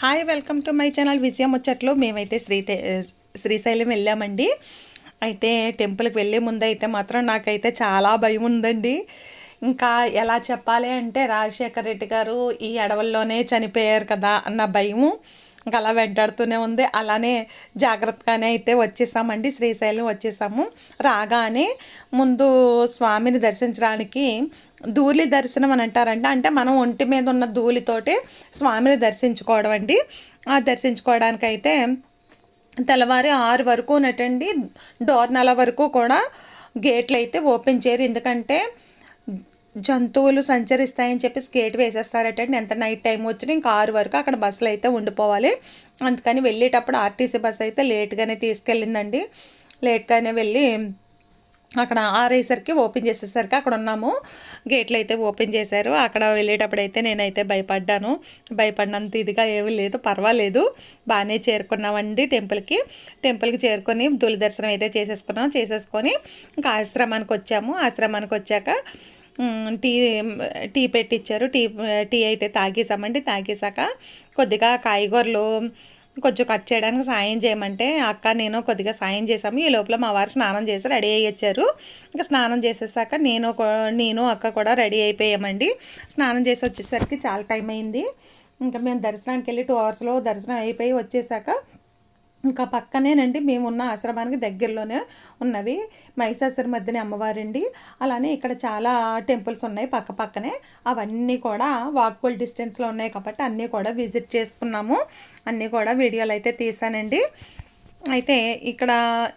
Hi welcome to my channel Vijayam Muchatlu మేమైతే శ్రీ శ్రీశైలం వెళ్ళామండి. అయితే టెంపుల్కి వెళ్ళే ముందు అయితే మాత్రం నాకైతే చాలా భయం ఉందండి. ఇంకా ఎలా చెప్పాలి అంటే రాజశేఖర రెడ్డి గారు ఈ అడవుల్లోనే చనిపోయారు కదా అన్న భయము. ఇంకా అలా వెంటాడుతూనే ఉంది. అలానే జాగ్రత్తగానే అయితే వచ్చేసామండి. శ్రీశైలం వచ్చేసాము. రాగానే ముందు స్వామిని దర్శించడానికి ధూళి దర్శనం అని అంటారంట. అంటే మనం ఒంటి మీద ఉన్న ధూళితోటి స్వామిని దర్శించుకోవడం అండి. ఆ దర్శించుకోవడానికైతే తెల్లవారి ఆరు వరకు ఉన్నట్టండి. డోర్నల వరకు కూడా గేట్లు అయితే ఓపెన్ చేయరు. ఎందుకంటే జంతువులు సంచరిస్తాయని చెప్పేసి గేట్ వేసేస్తారట ఎంత నైట్ టైం వచ్చినా ఇంకా ఆరు వరకు అక్కడ బస్సులు అయితే ఉండిపోవాలి. అందుకని వెళ్ళేటప్పుడు ఆర్టీసీ బస్సు అయితే లేట్గానే తీసుకెళ్ళిందండి. లేట్గానే వెళ్ళి అక్కడ ఆరేసరికి ఓపెన్ చేసేసరికి అక్కడ ఉన్నాము. గేట్లు అయితే ఓపెన్ చేశారు. అక్కడ వెళ్ళేటప్పుడు అయితే నేనైతే భయపడ్డాను. భయపడినంత ఇదిగా ఏమీ లేదు. పర్వాలేదు. బాగానే చేరుకున్నామండి టెంపుల్కి టెంపుల్కి చేరుకొని దులి దర్శనం అయితే చేసేసుకున్నాం. చేసేసుకొని ఇంకా ఆశ్రమానికి వచ్చాము. ఆశ్రమానికి వచ్చాక టీ టీ పెట్టించారు టీ టీ అయితే తాగేసామండి. తాగేసాక కొద్దిగా కాయగూరలు కొంచెం కట్ చేయడానికి సాయం చేయమంటే అక్క నేను కొద్దిగా సాయం చేసాము ఈ లోపల మా వారు స్నానం చేసి రెడీ అయ్యి వచ్చారు. ఇంకా స్నానం చేసేసాక నేను నేను అక్క కూడా రెడీ అయిపోయామండి. స్నానం చేసి వచ్చేసరికి చాలా టైం అయింది. ఇంకా మేము దర్శనానికి వెళ్ళి టూ అవర్స్లో దర్శనం అయిపోయి వచ్చేసాక ఇంకా పక్కనేనండి మేము ఉన్న ఆశ్రమానికి దగ్గరలోనే ఉన్నవి. మైసాసుర మధ్యనే అమ్మవారండి. అలానే ఇక్కడ చాలా టెంపుల్స్ ఉన్నాయి పక్క పక్కనే. అవన్నీ కూడా వాక్బుల్ డిస్టెన్స్లో ఉన్నాయి కాబట్టి అన్నీ కూడా విజిట్ చేసుకున్నాము. అన్నీ కూడా వీడియోలు అయితే తీసానండి. అయితే ఇక్కడ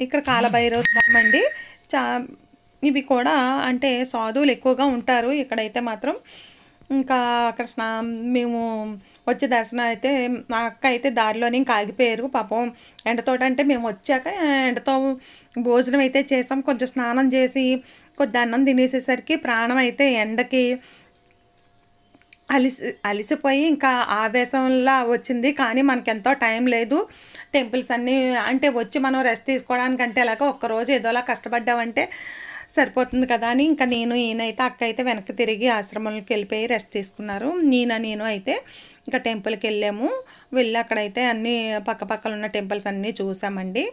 ఇక్కడ కాలభైరవ స్వామి అండి. చా ఇవి కూడా అంటే సాధువులు ఎక్కువగా ఉంటారు. ఇక్కడైతే మాత్రం ఇంకా అక్కడ స్నా మేము వచ్చి దర్శనం అయితే మా అక్క అయితే దారిలోనే ఇంకా ఆగిపోయారు పాపం. ఎండతోట అంటే మేము వచ్చాక ఎండతో భోజనం అయితే చేసాం. కొంచెం స్నానం చేసి కొద్ది అన్నం తినేసేసరికి ప్రాణం అయితే ఎండకి అలిసి అలిసిపోయి ఇంకా ఆవేశంలా వచ్చింది. కానీ మనకి ఎంతో టైం లేదు. టెంపుల్స్ అన్నీ అంటే వచ్చి మనం రెస్ట్ తీసుకోవడానికంటే ఎలాగో ఒక్కరోజు ఏదోలా కష్టపడ్డామంటే సరిపోతుంది కదా అని ఇంకా నేను ఈయనైతే అక్క అయితే వెనక్కి తిరిగి ఆశ్రమంలోకి వెళ్ళిపోయి రెస్ట్ తీసుకున్నారు. ఈయన నేను అయితే ఇంకా టెంపుల్కి వెళ్ళాము. వెళ్ళి అక్కడైతే అన్ని పక్క పక్కన ఉన్న టెంపుల్స్ అన్నీ చూసామండి.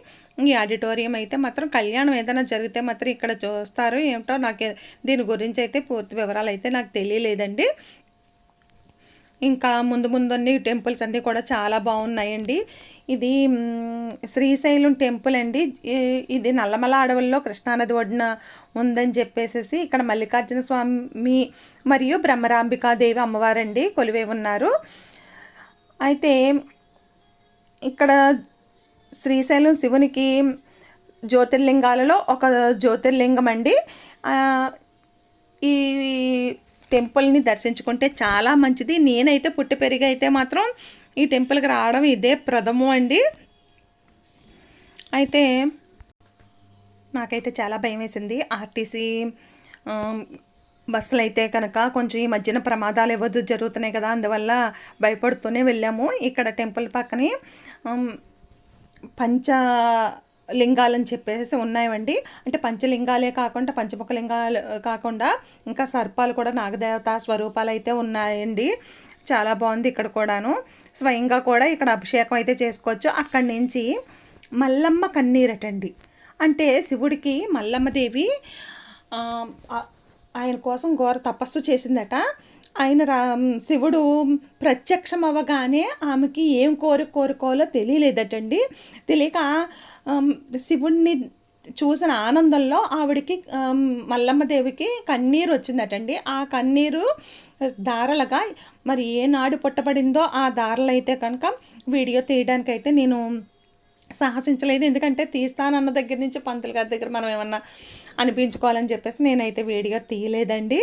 ఈ ఆడిటోరియం అయితే మాత్రం కళ్యాణం ఏదైనా జరిగితే మాత్రం ఇక్కడ చూస్తారు. ఏమిటో నాకు దీని గురించి అయితే పూర్తి వివరాలు అయితే నాకు తెలియలేదండి. ఇంకా ముందు ముందు అన్ని టెంపుల్స్ అన్నీ కూడా చాలా బాగున్నాయండి. ఇది శ్రీశైలం టెంపుల్ అండి. ఇది నల్లమల అడవుల్లో కృష్ణానది ఒడ్డున ఉందని చెప్పేసి ఇక్కడ మల్లికార్జున స్వామి మరియు బ్రహ్మరాంబికాదేవి అమ్మవారండి కొలివే ఉన్నారు. అయితే ఇక్కడ శ్రీశైలం శివునికి జ్యోతిర్లింగాలలో ఒక జ్యోతిర్లింగం అండి. ఈ టెంపుల్ని దర్శించుకుంటే చాలా మంచిది. నేనైతే పుట్టి పెరిగి అయితే మాత్రం ఈ టెంపుల్కి రావడం ఇదే ప్రథమం అండి. అయితే నాకైతే చాలా భయం వేసింది ఆర్టీసీ బస్సులు అయితే కనుక కొంచెం ఈ మధ్యన ప్రమాదాలు ఎవరు జరుగుతున్నాయి కదా అందువల్ల భయపడుతూనే వెళ్ళాము. ఇక్కడ టెంపుల్ పక్కనే పంచ లింగాలని చెప్పేసి ఉన్నాయండి. అంటే పంచలింగాలే కాకుండా పంచముఖ లింగాలు కాకుండా ఇంకా సర్పాలు కూడా నాగదేవత స్వరూపాలు అయితే ఉన్నాయండి. చాలా బాగుంది ఇక్కడ కూడాను. స్వయంగా కూడా ఇక్కడ అభిషేకం అయితే చేసుకోవచ్చు. అక్కడి నుంచి మల్లమ్మ కన్నీరటండి. అంటే శివుడికి మల్లమ్మదేవి ఆయన కోసం ఘోర తపస్సు చేసిందట. ఆయన రా శివుడు ప్రత్యక్షం అవ్వగానే ఆమెకి ఏం కోరిక కోరుకోవాలో తెలియలేదటండి. తెలియక శివుడిని చూసిన ఆనందంలో ఆవిడికి మల్లమ్మదేవికి కన్నీరు వచ్చిందటండి. ఆ కన్నీరు దారలుగా మరి ఏ నాడు పుట్టబడిందో ఆ దారలు అయితే కనుక వీడియో తీయడానికైతే నేను సాహసించలేదు. ఎందుకంటే తీస్తానన్న దగ్గర నుంచి పంతులు గారి దగ్గర మనం ఏమన్నా అనిపించుకోవాలని చెప్పేసి నేనైతే వీడియో తీయలేదండి.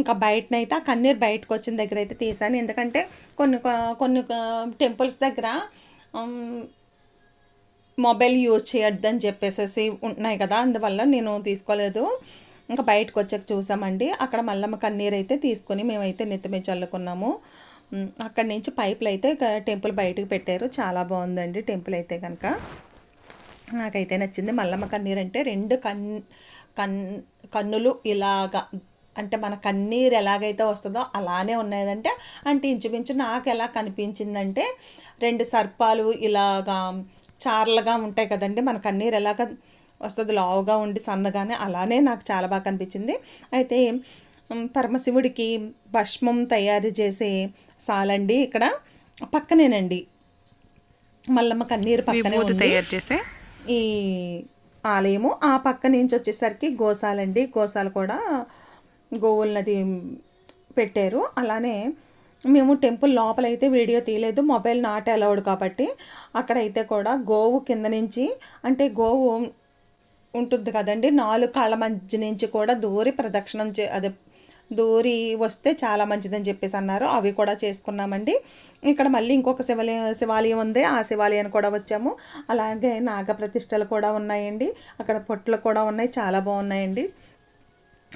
ఇంకా బయటనైతే ఆ కన్నీరు బయటకు వచ్చిన దగ్గర అయితే తీసాను ఎందుకంటే కొన్ని కొన్ని టెంపుల్స్ దగ్గర మొబైల్ యూజ్ చేయొద్దని చెప్పేసి ఉన్నాయి కదా. అందువల్ల నేను తీసుకోలేదు. ఇంకా బయటకు వచ్చాక చూసామండి. అక్కడ మల్లమ్మ కన్నీరు అయితే తీసుకొని మేమైతే నెత్తిమే చల్లుకున్నాము. అక్కడి నుంచి పైపులు అయితే టెంపుల్ బయటకు పెట్టారు. చాలా బాగుందండి టెంపుల్ అయితే కనుక. నాకైతే నచ్చింది. మల్లమ్మ కన్నీరు అంటే రెండు కన్ కన్ కన్నులు ఇలాగా అంటే మన కన్నీరు ఎలాగైతే వస్తుందో అలానే ఉన్నదంటే అంటే ఇంచుమించు నాకు ఎలా కనిపించిందంటే రెండు సర్పాలు ఇలాగా చార్లుగా ఉంటాయి కదండి. మన కన్నీరు ఎలాగ వస్తుంది? లావుగా ఉండి సన్నగానే అలానే నాకు చాలా బాగా కనిపించింది. అయితే పరమశివుడికి భస్మం తయారు చేసే సాలండి. ఇక్కడ పక్కనేనండి. మల్లమ్మ కన్నీరు పక్కనే తయారు చేసే? ఈ ఆలయము. ఆ పక్క నుంచి వచ్చేసరికి గోశాలండి. గోశాల కూడా గోవులనది పెట్టారు. అలానే మేము టెంపుల్ లోపలైతే వీడియో తీయలేదు. మొబైల్ నాట్ అలౌడ్ కాబట్టి అక్కడైతే కూడా గోవు కింద నుంచి అంటే గోవు ఉంటుంది కదండి. నాలుగు కాళ్ళ మధ్య నుంచి కూడా దూరి ప్రదక్షిణం చే అదే దూరి వస్తే చాలా మంచిదని చెప్పేసి అన్నారు. అవి కూడా చేసుకున్నామండి. ఇక్కడ మళ్ళీ ఇంకొక శివాలయం శివాలయం ఉంది. ఆ శివాలయాన్ని కూడా వచ్చాము. అలాగే నాగప్రతిష్టలు కూడా ఉన్నాయండి. అక్కడ పొట్లు కూడా ఉన్నాయి. చాలా బాగున్నాయండి.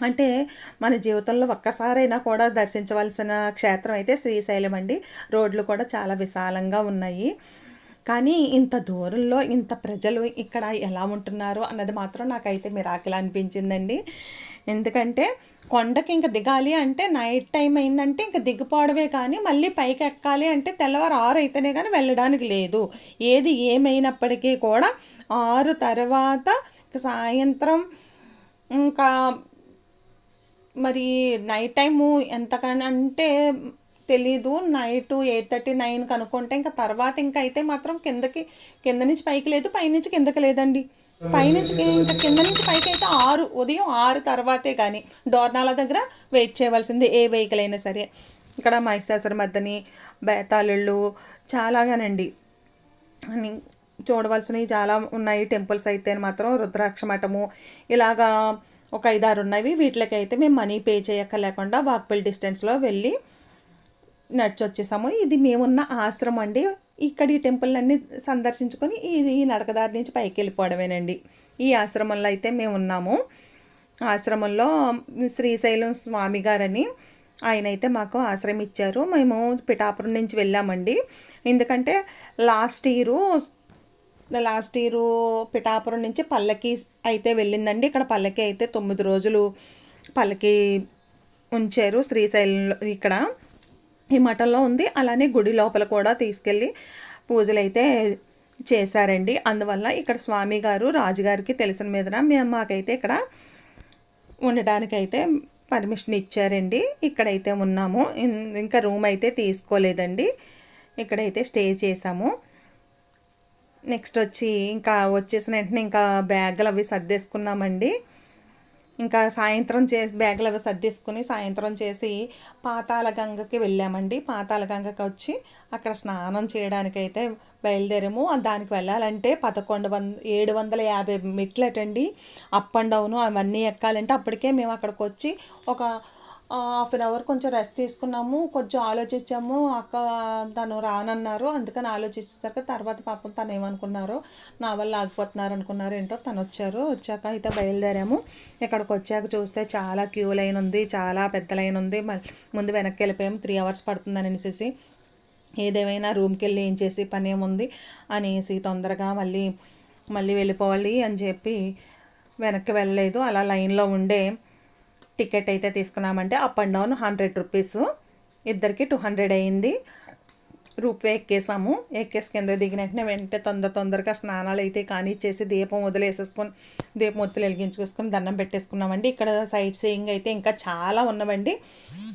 అంటే మన జీవితంలో ఒక్కసారైనా కూడా దర్శించవలసిన క్షేత్రం అయితే శ్రీశైలం అండి. రోడ్లు కూడా చాలా విశాలంగా ఉన్నాయి. కానీ ఇంత దూరంలో ఇంత ప్రజలు ఇక్కడ ఎలా ఉంటున్నారు అన్నది మాత్రం నాకైతే మిరాకిల్ అనిపించిందండి. ఎందుకంటే కొండకి ఇంకా దిగాలి అంటే నైట్ టైం అయిందంటే ఇంకా దిగిపోవడమే కానీ మళ్ళీ పైకి ఎక్కాలి అంటే తెల్లవారు ఆరు అయితేనే కానీ వెళ్ళడానికి లేదు. ఏది ఏమైనప్పటికీ కూడా ఆరు తర్వాత సాయంత్రం ఇంకా మరి నైట్ టైము ఎంతకని అంటే తెలీదు. నైట్ ఎయిట్ థర్టీ నైన్ కనుక్కుంటే ఇంకా తర్వాత ఇంకా అయితే మాత్రం కిందకి కింద నుంచి పైకి లేదు పైనుంచి కిందకి లేదండి. పైనుంచి ఇంకా కింద నుంచి పైకి అయితే ఆరు ఉదయం ఆరు తర్వాతే కానీ డోర్నాల దగ్గర వెయిట్ చేయవలసింది ఏ వెహికల్ అయినా సరే. ఇక్కడ మహిషాసుర మద్దని బేతాళుళ్ళు చాలాగానండి. అని చూడవలసినవి చాలా ఉన్నాయి. టెంపుల్స్ అయితే మాత్రం రుద్రాక్ష మఠము ఇలాగా ఒక ఐదారు ఉన్నవి. వీటికి అయితే మేము మనీ పే చేయక లేకుండా వాక్బుల్ డిస్టెన్స్లో వెళ్ళి నడిచి వచ్చేసాము ఇది మేమున్న ఆశ్రమం అండి. ఇక్కడ ఈ టెంపుల్ సందర్శించుకొని ఇది ఈ నడకదారి నుంచి పైకి వెళ్ళిపోవడమేనండి ఈ ఆశ్రమంలో అయితే మేము ఉన్నాము ఆశ్రమంలో శ్రీశైలం స్వామి గారని ఆయన అయితే మాకు ఆశ్రయం ఇచ్చారు మేము పిఠాపురం నుంచి వెళ్ళామండి. ఎందుకంటే last year last year Pithapuram నుంచి పల్లకి అయితే వెళ్ళిందండి. ఇక్కడ పల్లకి అయితే తొమ్మిది రోజులు పల్లకి ఉంచారు శ్రీశైలంలో ఇక్కడ. ఈ మఠంలో ఉంది. అలానే గుడి లోపల కూడా తీసుకెళ్ళి పూజలు అయితే చేశారండి. అందువల్ల ఇక్కడ స్వామి గారు రాజుగారికి తెలిసిన మీదన మేము మాకైతే ఇక్కడ ఉండడానికైతే పర్మిషన్ ఇచ్చారండి. ఇక్కడైతే ఉన్నాము. ఇంకా రూమ్ అయితే తీసుకోలేదండి. ఇక్కడైతే స్టే చేసాము నెక్స్ట్ వచ్చి ఇంకా వచ్చేసిన వెంటనే ఇంకా బ్యాగులు అవి సర్దేసుకున్నామండి. ఇంకా సాయంత్రం చేసి బ్యాగులు అవి సర్దేసుకుని సాయంత్రం చేసి పాతాళ గంగకి వెళ్ళామండి. పాతాళ గంగకి వచ్చి అక్కడ స్నానం చేయడానికైతే బయలుదేరాము. దానికి వెళ్ళాలంటే పదకొండు వంద ఏడు వందల యాభై మెట్లటండి అప్ అండ్ డౌన్ అవన్నీ ఎక్కాలంటే అప్పటికే మేము అక్కడికి వచ్చి ఒక హాఫ్ అన్ అవర్ కొంచెం రెస్ట్ తీసుకున్నాము కొంచెం ఆలోచించాము అక్క తను రానన్నారు అందుకని ఆలోచించాక తర్వాత పాపం తను ఏమనుకున్నారు నా వల్ల ఆగిపోతున్నారు అనుకున్నారు ఏంటో తను వచ్చారు. వచ్చాక అయితే బయలుదేరాము. ఇక్కడికి వచ్చాక చూస్తే చాలా క్యూ లైన్ ఉంది చాలా పెద్ద లైన్ ఉంది. ముందు వెనక్కి వెళ్ళిపోయాము త్రీ అవర్స్ పడుతుందని అనేసి. ఏదేమైనా రూమ్కి వెళ్ళి ఏం చేసి పని ఏముంది అనేసి తొందరగా మళ్ళీ మళ్ళీ వెళ్ళిపోవాలి అని చెప్పి వెనక్కి వెళ్ళలేదు. అలా లైన్లో ఉండే టికెట్ అయితే తీసుకున్నామంటే up and down hundred rupees. ఇద్దరికి టూ హండ్రెడ్ అయింది. రూపే ఎక్కేసాము. ఎక్కేసి కింద దిగిన వెంటనే వెంటనే తొందర తొందరగా స్నానాలు అయితే కానిచ్చేసి దీపం వదిలేసేసుకొని దీపం ఒత్తులు వెలిగించుకొని దండం పెట్టేసుకున్నామండి. ఇక్కడ సైట్ సీయింగ్ అయితే ఇంకా చాలా ఉన్నవండి.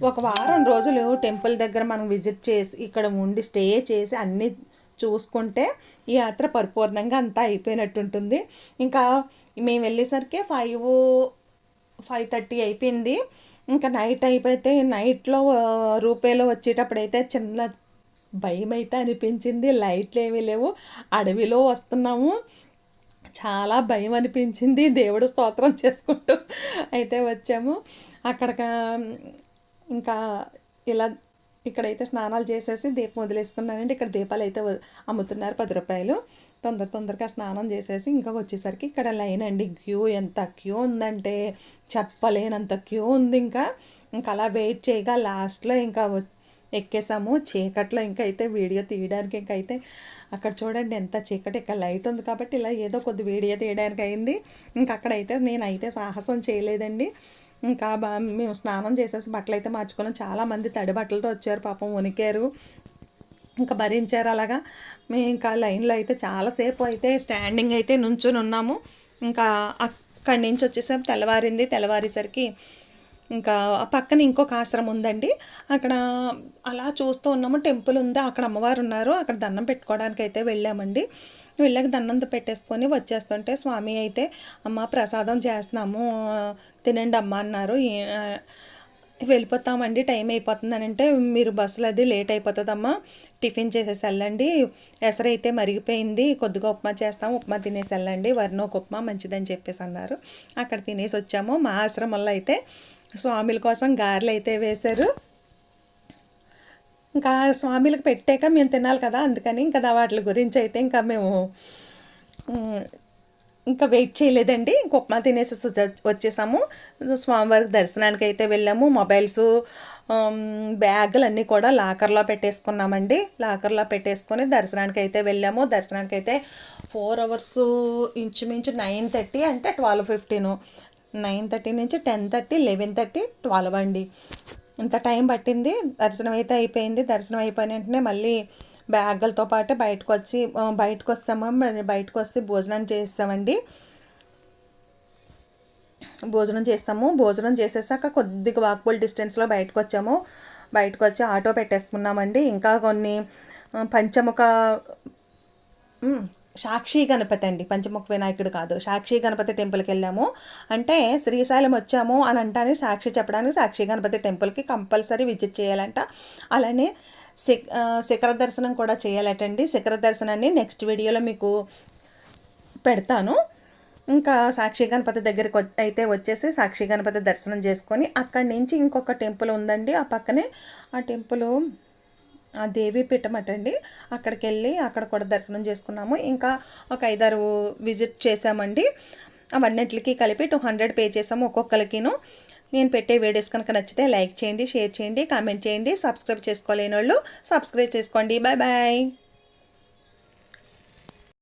ఒక వారం రోజులు టెంపుల్ దగ్గర మనం విజిట్ చేసి ఇక్కడ ఉండి స్టే చేసి అన్నీ చూసుకుంటే ఈ యాత్ర పరిపూర్ణంగా అంతా అయిపోయినట్టు ఉంటుంది ఇంకా మేము వెళ్ళేసరికి ఫైవ్ ఫైవ్ థర్టీ అయిపోయింది. ఇంకా నైట్ అయిపోతే నైట్లో రూపేలో వచ్చేటప్పుడైతే చిన్న భయం అయితే అనిపించింది. లైట్లు ఏమీ లేవు. అడవిలో వస్తున్నాము. చాలా భయం అనిపించింది. దేవుడు స్తోత్రం చేసుకుంటూ అయితే వచ్చాము. అక్కడికి ఇంకా ఇలా ఇక్కడైతే స్నానాలు చేసేసి దీపం వదిలేసుకున్నానండి. ఇక్కడ దీపాలు అయితే అమ్ముతున్నారు పది రూపాయలు. తొందర తొందరగా స్నానం చేసేసి ఇంకా వచ్చేసరికి ఇక్కడ లైన్ అండి. క్యూ ఎంత క్యూ ఉందంటే చెప్పలేనంత క్యూ ఉంది ఇంకా. ఇంకా అలా వెయిట్ చేయగా లాస్ట్లో ఇంకా ఎక్కేసాము. చీకట్లో ఇంకా అయితే వీడియో తీయడానికి ఇంకా అయితే అక్కడ చూడండి ఎంత చీకటి ఇక్కడ లైట్ ఉంది కాబట్టి ఇలా ఏదో కొద్ది వీడియో తీయడానికి అయింది. ఇంకా అక్కడైతే నేనైతే సాహసం చేయలేదండి. ఇంకా మేము స్నానం చేసేసి బట్టలు అయితే మార్చుకున్నాం చాలామంది తడి బట్టలతో వచ్చారు పాపం ఉనికారు ఇంకా భరించారు అలాగా. మేము ఇంకా లైన్లో అయితే చాలాసేపు అయితే స్టాండింగ్ అయితే నుంచుని ఉన్నాము. ఇంకా అక్కడి నుంచి వచ్చేసాం తెల్లవారింది. తెల్లవారేసరికి ఇంకా ఆ పక్కన ఇంకొక ఆశ్రమం ఉందండి. అక్కడ అలా చూస్తూ ఉన్నాము. టెంపుల్ ఉంది? అక్కడ అమ్మవారు ఉన్నారు. అక్కడ దండం పెట్టుకోవడానికి అయితే వెళ్ళామండి. వెళ్ళాక దండం పెట్టేసుకొని వచ్చేస్తుంటే స్వామి అయితే అమ్మ ప్రసాదం చేస్తున్నాము. తినండి అమ్మ అన్నారు. వెళ్ళిపోతామండి టైం అయిపోతుంది అని అంటే మీరు బస్సులో అది లేట్ అయిపోతుందమ్మా. టిఫిన్ చేసేసి వెళ్ళండి. ఎసరైతే మరిగిపోయింది. కొద్దిగా ఉప్మా చేస్తాం ఉప్మా తినేసి వెళ్ళండి. వర్ణోక ఉప్మా మంచిదని చెప్పేసి అన్నారు. అక్కడ తినేసి వచ్చాము. మా ఆశ్రమంలో అయితే స్వామిల కోసం గారెలు అయితే వేశారు. ఇంకా స్వామిలకు పెట్టాక మేము తినాలి కదా అందుకని ఇంకా వాటి గురించి అయితే ఇంకా మేము ఇంకా వెయిట్ చేయలేదండి. ఇంక ఉప్మా తినేసి వచ్చేసాము. స్వామివారికి దర్శనానికి అయితే వెళ్ళాము. మొబైల్స్ బ్యాగులు అన్నీ కూడా లాకర్లో పెట్టేసుకున్నామండి. లాకర్లో పెట్టేసుకొని దర్శనానికి అయితే వెళ్ళాము. దర్శనానికి అయితే ఫోర్ అవర్స్ ఇంచుమించు నైన్ థర్టీ అంటే ట్వెల్వ్ ఫిఫ్టీను నైన్ థర్టీ నుంచి ten thirty eleven thirty twelve అండి. ఇంత టైం పట్టింది. దర్శనం అయితే అయిపోయింది. దర్శనం అయిపోయిన వెంటనే మళ్ళీ బ్యాగులతో పాటు బయటకు వచ్చి బయటకు వస్తాము బయటకు వస్తే భోజనం చేస్తామండి. భోజనం చేస్తాము. భోజనం చేసేసాక కొద్దిగా వాక్బుల్ డిస్టెన్స్లో బయటకు వచ్చాము బయటకు వచ్చి ఆటో పెట్టేసుకున్నామండి. ఇంకా కొన్ని పంచముఖ సాక్షి గణపతి అండి. పంచముఖ వినాయకుడు కాదు. సాక్షి గణపతి టెంపుల్కి వెళ్ళాము. అంటే శ్రీశైలం వచ్చాము అని అంటానే సాక్షి చెప్పడానికి సాక్షి గణపతి టెంపుల్కి కంపల్సరీ విజిట్ చేయాలంట. అలానే శిఖర దర్శనం కూడా చేయాలటండి. శిఖర దర్శనాన్ని నెక్స్ట్ వీడియోలో మీకు పెడతాను. ఇంకా సాక్షి గణపతి దగ్గరికి వ- అయితే వచ్చేసి సాక్షి గణపతి దర్శనం చేసుకొని అక్కడి నుంచి ఇంకొక టెంపుల్ ఉందండి. ఆ పక్కనే ఆ టెంపుల్ ఆ దేవి అటండి. అక్కడికి వెళ్ళి అక్కడ కూడా దర్శనం చేసుకున్నాము. ఇంకా ఒక ఐదారు విజిట్ చేసామండి అవన్నిటికీ కలిపి టూ హండ్రెడ్ పే చేసాము ఒక్కొక్కరికిను. నేను పెట్టే వీడియోస్ కనుక నచ్చితే లైక్ చేయండి షేర్ చేయండి కామెంట్ చేయండి సబ్స్క్రైబ్ చేసుకోలేని వాళ్ళు సబ్స్క్రైబ్ చేసుకోండి. Bye bye.